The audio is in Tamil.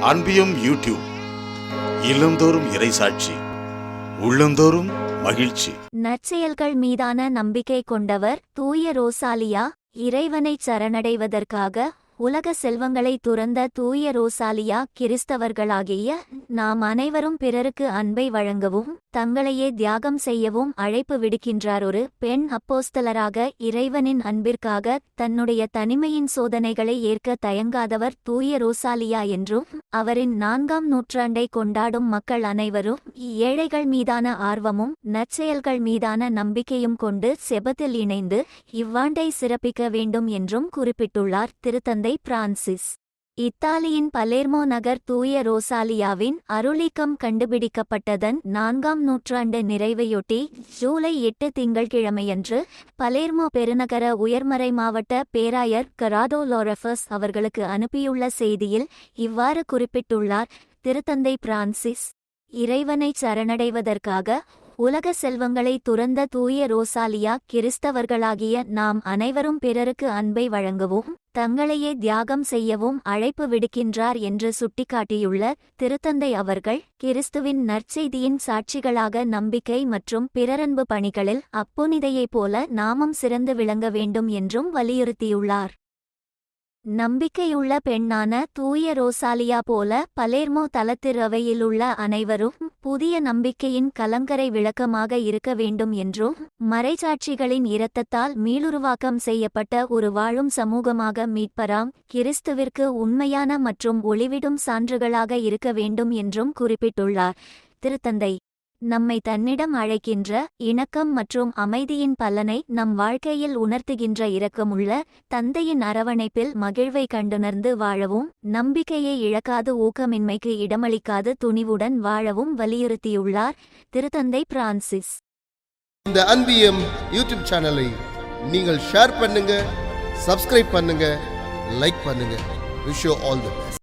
அன்பியும் யூடியூப் இல்லந்தோறும் இறைசாட்சி உள்ளந்தோறும் மகிழ்ச்சி. நற்செயல்கள் மீதான நம்பிக்கை கொண்டவர் தூய ரோசாலியா இறைவனை சரணடைவதற்காக உலக செல்வங்களை துறந்த தூய ரோசாலியா கிறிஸ்தவர்களாகிய நாம் அனைவரும் பிறருக்கு அன்பை வழங்கவும் தங்களையே தியாகம் செய்யவும் அழைப்பு விடுக்கின்றார் ஒரு பெண் அப்போஸ்தலராக இறைவனின் அன்பிற்காக தன்னுடைய தனிமையின் சோதனைகளை ஏற்க தயங்காதவர் தூய ரோசாலியா என்றும் அவரின் நான்காம் நூற்றாண்டை கொண்டாடும் மக்கள் அனைவரும் ஏழைகள் மீதான ஆர்வமும் நற்செயல்கள் மீதான நம்பிக்கையும் கொண்டு செபத்தில் இணைந்து இவ்வாண்டை சிறப்பிக்க வேண்டும் என்றும் குறிப்பிட்டுள்ளார் திருத்தந்தை பிரான்சிஸ். இத்தாலியின் பலேர்மோ நகர் தூய ரோசாலியாவின் அருளிக்கம் கண்டுபிடிக்கப்பட்டதன் நான்காம் நூற்றாண்டு நிறைவையொட்டி ஜூலை எட்டு திங்கள்கிழமையன்று பலேர்மோ பெருநகர உயர்மறை மாவட்ட பேராயர் கராடோ லோரஃபஸ் அவர்களுக்கு அனுப்பியுள்ள செய்தியில் இவ்வாறு குறிப்பிட்டுள்ளார் திருத்தந்தை பிரான்சிஸ் இறைவனைச் சரணடைவதற்காக உலக செல்வங்களை துறந்த தூய ரோசாலியா கிறிஸ்தவர்களாகிய நாம் அனைவரும் பிறருக்கு அன்பை வழங்கவும் தங்களையே தியாகம் செய்யவும் அழைப்பு விடுக்கின்றார் என்று சுட்டிக்காட்டியுள்ள திருத்தந்தை அவர்கள் கிறிஸ்துவின் நற்செய்தியின் சாட்சிகளாக நம்பிக்கை மற்றும் பிறரன்பு பணிகளில் அப்புனிதையைப் போல நாமும் சிறந்து விளங்க வேண்டும் என்றும் வலியுறுத்தியுள்ளார். நம்பிக்கையுள்ள பெண்ணான தூய ரோசாலியா போல பலேர்மோ தலத்திறவையிலுள்ள அனைவரும் புதிய நம்பிக்கையின் கலங்கரை விளக்கமாக இருக்க வேண்டும் என்றும் மறைச்சாட்சிகளின் இரத்தத்தால் மீளுருவாக்கம் செய்யப்பட்ட ஒரு வாழும் சமூகமாக மீட்பராம் கிறிஸ்துவிற்கு உண்மையான மற்றும் ஒளிவிடும் சான்றுகளாக இருக்க வேண்டும் என்றும் குறிப்பிட்டுள்ளார். திருத்தந்தை நம்மை தன்னிடம் அழைக்கின்ற இணக்கம் மற்றும் அமைதியின் பலனை நம் வாழ்க்கையில் உணர்த்துகின்ற இரக்கமுள்ள தந்தையின் அரவணைப்பில் மகிழ்வை கண்டுணர்ந்து வாழவும் நம்பிக்கையை இழக்காது ஊக்கமின்மைக்கு இடமளிக்காது துணிவுடன் வாழவும் வலியுறுத்தியுள்ளார் திருத்தந்தை பிரான்சிஸ். இந்த அன்பியம் யூடியூப் சேனலை நீங்கள் ஷேர் பண்ணுங்க சப்ஸ்கிரைப் பண்ணுங்க லைக் பண்ணுங்க. Wish all the